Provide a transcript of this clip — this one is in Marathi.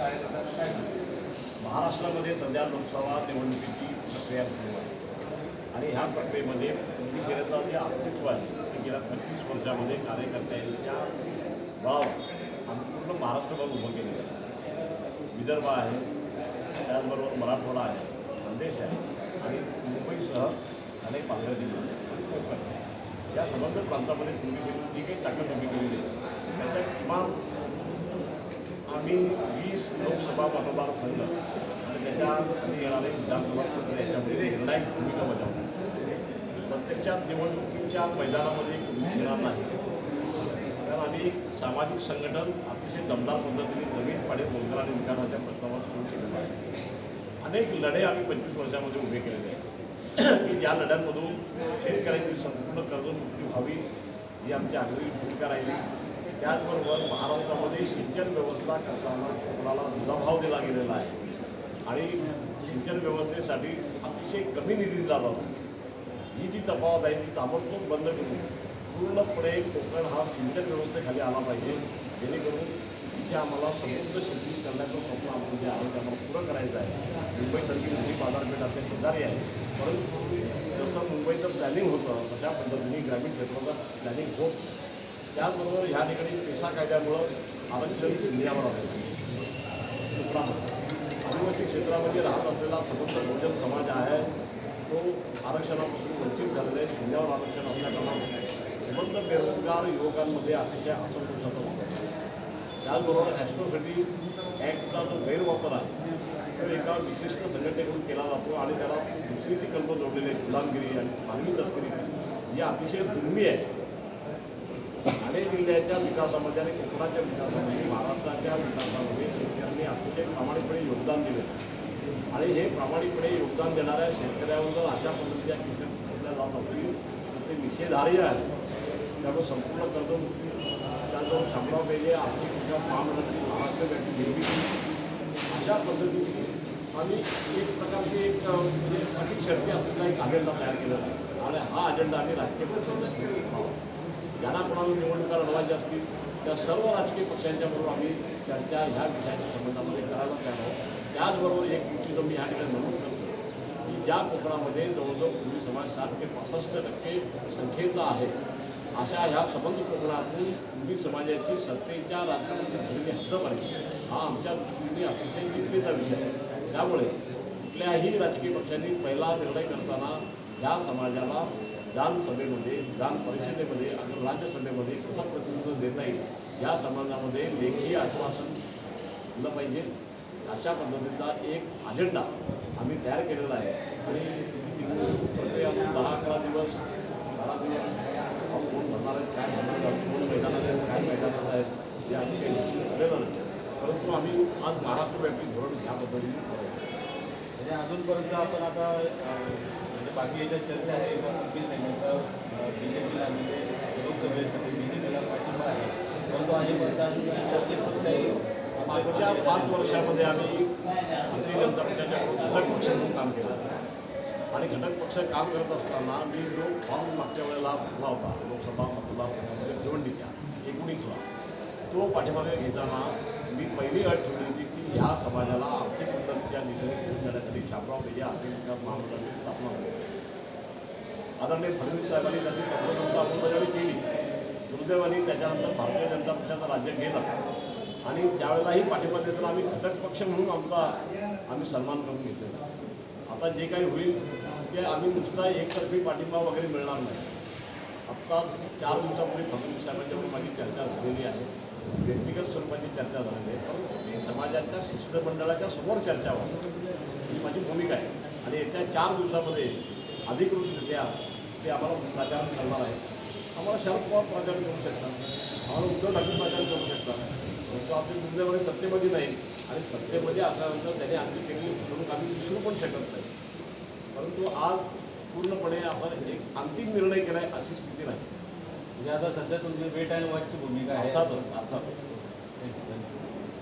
कार्यकर्त्यांना काय महाराष्ट्रामध्ये सध्या लोकसभा निवडणुकीची प्रक्रिया सुरू आहे. आणि ह्या प्रक्रियेमध्ये कृषी केंद्राचं जे अस्तित्व आहे ते गेल्या पंचवीस वर्षामध्ये कार्यकर्त्यांच्या भाव आम्ही पूर्ण महाराष्ट्रभर उभं केलेलं आहे. विदर्भ आहे त्याचबरोबर मराठवाडा आहे खानदेश आहे आणि मुंबईसह अनेक पालघर जिल्हे या संबंध प्रांतामध्ये तुम्ही जी काही ताकद उभी केलेली आहे त्याच्या किमान आम्ही वीस लोकसभा मतदारसंघ आणि त्याच्याखाली येणारे विधानसभा क्षेत्र याच्यामध्ये निर्णायक भूमिका बजावतो प्रत्यक्षात निवडणुकीच्या मैदानामध्ये कुठली येणार नाही. कारण आम्ही सामाजिक संघटन अतिशय दमदार पद्धतीने नवीन पाडे रोजगार आणि विकासाच्या प्रश्नावर सुरू केलेलं आहे. अनेक लढे आम्ही पंचवीस वर्षामध्ये उभे केलेले आहेत. की ज्या लढ्यांमधून शेतकऱ्यांची संपूर्ण कर्जमुक्ती व्हावी ही आमची आग्रही भूमिका राहिली. त्याचबरोबर महाराष्ट्रामध्ये सिंचन व्यवस्था करताना कोकणाला दुधाभाव दिला गेलेला आहे. आणि सिंचन व्यवस्थेसाठी अतिशय कमी निधी दिला जातो. ही जी तफावत आहे ती ताबडतोब बंद करून पूर्णपणे कोकण हा सिंचन व्यवस्थेखाली आला पाहिजे. जेणेकरून इथे आम्हाला समृद्ध शेती करण्याचं स्वप्न आमचं जे आहे ते पुरं करायचं आहे. मुंबईसारखी मोठी बाजारपेठ आपल्या शेजारी आहे परंतु जसं मुंबईचं प्लॅनिंग होतं तशा पद्धतीने ग्रामीण क्षेत्राचं प्लॅनिंग होत त्याचबरोबर ह्या ठिकाणी पेशा कायद्यामुळं आरक्षण शून्यावर आलं आदिवासी क्षेत्रामध्ये राहत असलेला समृद्ध बहुजन समाज आहे तो आरक्षणापासून वंचित झालेला आहे. शून्यावर आरक्षण असल्याकारणाने श्रीमंत बेरोजगार युवकांमध्ये अतिशय असंतोषाचा वापर त्याचबरोबर ॲस्ट्रोसिटी ॲक्टचा जो गैरवापर आहे तो एका विशिष्ट संघटनेकडून केला जातो आणि त्याला दुसरी ती कल्प जोडलेली गुलामगिरी आणि मानवी तस्करी. ही अतिशय दुर्मी आहे. जिल्ह्याच्या विकासामध्ये आणि कोकणाच्या विकासामध्ये महाराष्ट्राच्या विकासामध्ये शेतकऱ्यांनी अतिशय प्रामाणिकपणे योगदान दिलं. आणि हे प्रामाणिकपणे योगदान देणाऱ्या शेतकऱ्यावर अशा पद्धतीच्या केसेस घेतल्या जात असतील तर ते निषेधार्य आहे त्यामुळे संपूर्ण कर्जमुक्ती त्याचबरोबर शामराव पेजे आर्थिक विकास महामंडळाची महाराष्ट्र व्यापी निर्मिती अशा पद्धतीची आम्ही एक प्रकारची एक म्हणजे अधिक शर्ती असलेला एक अजेंडा तयार केलेला आहे. आणि हा अजेंडा आम्ही राजकीय ज्यांना कोणाला निवडणुका लढवायच्या असतील त्या सर्व राजकीय पक्षांच्या बरोबर आम्ही चर्चा ह्या विषयाच्या संबंधामध्ये करायला तयार आहोत. त्याचबरोबर एक गोष्टी मी ह्या ठिकाणी नमूद करतो की ज्या कोकणामध्ये जवळजवळ पूर्वी समाज साठ ते पासष्ट टक्के संख्येचा आहे अशा ह्या सबंध कोकणातून पूर्वी समाजाची सत्तेच्या राजकारणाची झालेली पाहिजे हा आमच्या दृष्टीने अतिशय चिंतेचा विषय आहे. त्यामुळे कुठल्याही राजकीय पक्षांनी पहिला निर्णय करताना ह्या समाजाला विधानसभेमध्ये विधान परिषदेमध्ये आणि राज्यसभेमध्ये कसं प्रतिनिधित्व देता येईल या समाजामध्ये लेखी आश्वासन दिलं पाहिजे. अशा पद्धतीचा एक अजेंडा आम्ही तयार केलेला आहे. आणि प्रक्रिया दहा अकरा दिवस बारा दिवस कोण भरणार आहेत काय भरणार आहेत कोण मैदानात आहेत काय मैदानात आहेत हे आम्ही काही निश्चित झालेलं नाही. परंतु आम्ही आज महाराष्ट्रव्यापी धोरण ह्या पद्धतीने म्हणजे अजूनपर्यंत आपण आता म्हणजे बाकी याच्यात चर्चा आहे का कुणबी सैन्याचा बी जे पीला म्हणजे लोकसभेसाठी बी जे पीला पाठिंबा आहे. परंतु आज अजून प्रत्येक मागच्या पाच वर्षामध्ये आम्ही भारतीय जनता पक्षाच्या घटक पक्ष म्हणून काम केलं. आणि घटक पक्ष काम करत असताना मी जो फॉर्म मागच्या वेळेला भरला होता लोकसभा मतदारसंघामध्ये भिवंडीच्या एकोणीसला तो पाठीमागे घेताना मी पहिली अट ठेवली होती की ह्या समाजाला आर्थिक उन्नतीच्या दिशेने घेऊन करण्यासाठी छापराव पेजे आर्थिक विकास महामंडळाची स्थापना आदरणीय फडणवीस साहेबांनी त्यांनी तंत्रज्ञान अंमलबजावणी केली. दुर्दैवाने त्याच्यानंतर भारतीय जनता पक्षाचं राज्य गेलं. आणि त्यावेळेलाही पाठिंबा देताना आम्ही घटक पक्ष म्हणून आमचा आम्ही सन्मान करून घेतलेला आता जे काही होईल ते आम्ही नुसता एकतर्फी पाठिंबा वगैरे मिळणार नाही. आत्ता चार दिवसापूर्वी फडणवीस साहेबांच्यावर माझी चर्चा झालेली आहे. व्यक्तिगत स्वरूपाची चर्चा झालेली आहे. परंतु ती समाजाच्या शिष्टमंडळाच्या समोर चर्चा व्हावी ही माझी भूमिका आहे. आणि येत्या चार दिवसामध्ये अधिकृतरित्या ते आम्हाला प्रचार करणार आहे. आम्हाला शरद पवार प्रचार करू शकतात आम्हाला उद्धव ठाकरे प्रचार करू शकतात परंतु आपली दुर्दैवाने सत्तेमध्ये नाही. आणि सत्तेमध्ये असल्यानंतर त्याने आमची केलेली फसवणूक आम्ही विसरू पण शकत नाही. परंतु आज पूर्णपणे असा एक अंतिम निर्णय केला आहे अशी स्थिती नाही म्हणजे आता सध्या तुमची वेट अँड वॉचची भूमिका आहे. अर्थातच अर्थातच.